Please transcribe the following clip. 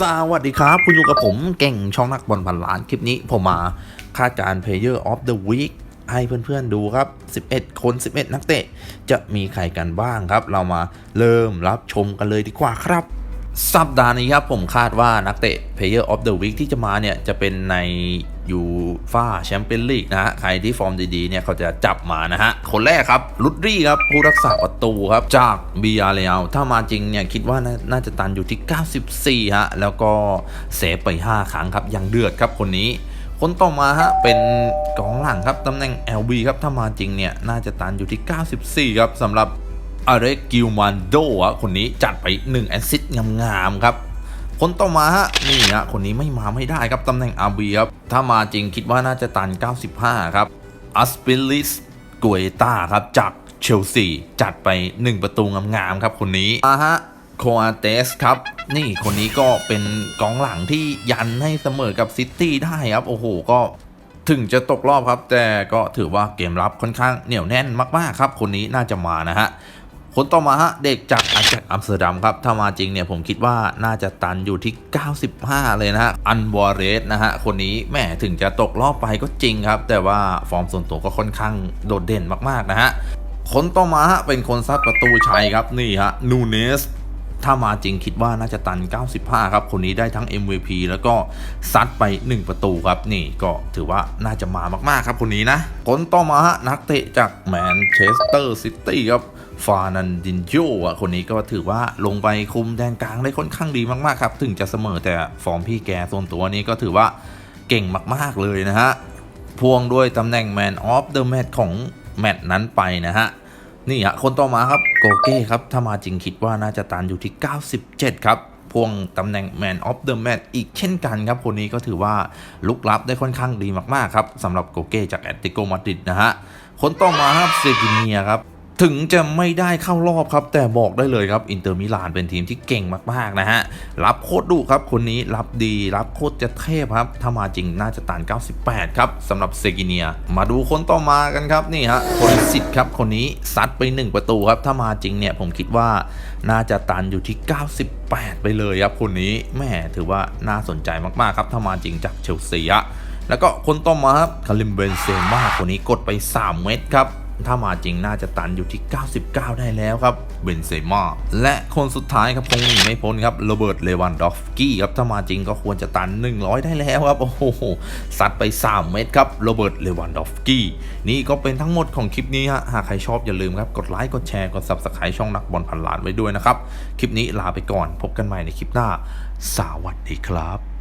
สวัสดีครับ คุณอยู่กับผมเก่งช่องนักบอลพันล้าน คลิปนี้ผมมาคาดการณ์ Player of the Week ให้เพื่อนๆดูครับ 11 คน 11 นักเตะ จะมีใครกันบ้างครับ เรามาเริ่มรับชมกันเลยดีกว่าครับ สัปดาห์นี้ครับผมคาดว่านักเตะ Player of the Week ที่จะมาเนี่ยจะเป็นในยูฟาแชมเปี้ยนลีกนะฮะ ใครที่ฟอร์มดีๆเนี่ยเขาจะจับมานะฮะ คนแรกครับลุดรี่ครับ ผู้รักษาประตูครับ จากบียาเรลถ้ามาจริงเนี่ย คิดว่าน่าจะตันอยู่ที่ 94 ฮะ แล้วก็เซฟไป 5 ครั้งครับ ยังเดือดครับคนนี้คนต่อมาฮะเป็นกองหลังครับตำแหน่ง LB ครับถ้ามาจริงเนี่ยน่าจะตันอยู่ที่ 94 ครับสำหรับ อาเรกิลมันโดอะคนนี้จัดไป1แอสซิสต์งามๆครับคนต่อมาฮะนี่ฮะคนนี้ไม่มาไม่ได้ครับตำแหน่งอาบีครับ ถ้ามาจริงคิดว่าน่าจะตัน 95 ครับอัสปิลิสกวยตาครับจากเชลซีจัดไป 1 ประตูงามๆครับคนนี้มาฮะโคอาเตสครับ นี่คนนี้ก็เป็นกองหลังที่ยันให้เสมอกับซิตี้ได้ครับ โอ้โห ก็ถึงจะตกรอบครับ แต่ก็ถือว่าเกมรับค่อนข้างเหนียวแน่นมากๆครับ คนนี้น่าจะมานะฮะ คนต่อมาฮะเด็กจากอาจากอัมสเตอร์ดัมครับถ้ามาจริงเนี่ยผมคิดว่าน่าจะตันอยู่ที่ 95 เลยนะฮะอันวอร์เรสนะฮะคนนี้แหมถึงจะตกรอบไปก็จริงครับ แต่ว่าฟอร์มส่วนตัวก็ค่อนข้างโดดเด่นมากๆนะฮะคนต่อมาฮะเป็นคนซัดประตูชัยครับนี่ฮะนูเนส ถ้ามาจริงคิดว่าน่าจะตัน 95 ครับ คนนี้ได้ทั้ง MVP แล้วก็ซัดไป 1 ประตูครับ นี่ก็ถือว่าน่าจะมามาก ๆ ครับคนนี้นะคนต่อมาฮะนักเตะจากแมนเชสเตอร์ซิตี้ครับฟานันดินโยอะคนนี้ก็ถือว่าลงไปคุมแดนกลางได้ค่อนข้างดีมากๆครับ ถึงจะเสมอแต่ฟอร์มพี่แกส่วนตัวนี้ก็ถือว่าเก่งมาก ๆเลยนะฮะพ่วงด้วยตำแหน่ง Man of the Match ของแมตช์นั้นไปนะฮะ นี่ฮะคนต่อมาครับโกเก้ครับ ถ้ามาจริงคิดว่าน่าจะตันอยู่ที่ 97 ครับพ่วงตำแหน่ง Man of the Match อีกเช่นกันครับ คนนี้ก็ถือว่าลุกลับได้ค่อนข้างดีมาก ๆ ครับสำหรับโกเก้จากแอตติโกมาดริดนะฮะคนต่อมาครับเซกิเนียครับ ถึงจะไม่ได้เข้ารอบครับ แต่บอกได้เลยครับ อินเตอร์มิลานเป็นทีมที่เก่งมาก ๆ นะฮะ รับโคตรดุครับ คนนี้รับดี รับโคตรจะเทพครับ ถ้ามาจริงน่าจะตัน 98 ครับสำหรับเซกิเนีย มาดูคนต่อมากันครับ นี่ฮะโคลิสิตครับ คนนี้ซัดไป 1 ประตูครับ ถ้ามาจริงเนี่ย ผมคิดว่าน่าจะตันอยู่ที่ 98 ไปเลยครับคนนี้แม่ถือว่าน่าสนใจมากๆครับถ้ามาจริงจากเชลซีอะแล้วก็คนต่อมาครับคาริมเบนเซม่าคนนี้กดไป 3 เม็ดครับ ถ้ามาจริงน่าจะตันอยู่ที่ 99 ได้แล้วครับเบนเซม่าและคนสุดท้ายครับคงหนีไม่พ้นครับโรเบิร์ตเลวันดอฟกี้ครับถ้ามาจริงก็ควรจะตัน 100 ได้แล้วครับ โอ้โหซัดไป 3 เม็ดครับโรเบิร์ตเลวันดอฟกี้นี่ก็เป็นทั้งหมดของคลิปนี้ฮะหากใครชอบอย่าลืมครับ กดไลค์กดแชร์กด Subscribe ช่องนักบอลพันล้านไว้ด้วยนะครับ คลิปนี้ลาไปก่อนพบกันใหม่ในคลิปหน้า สวัสดีครับ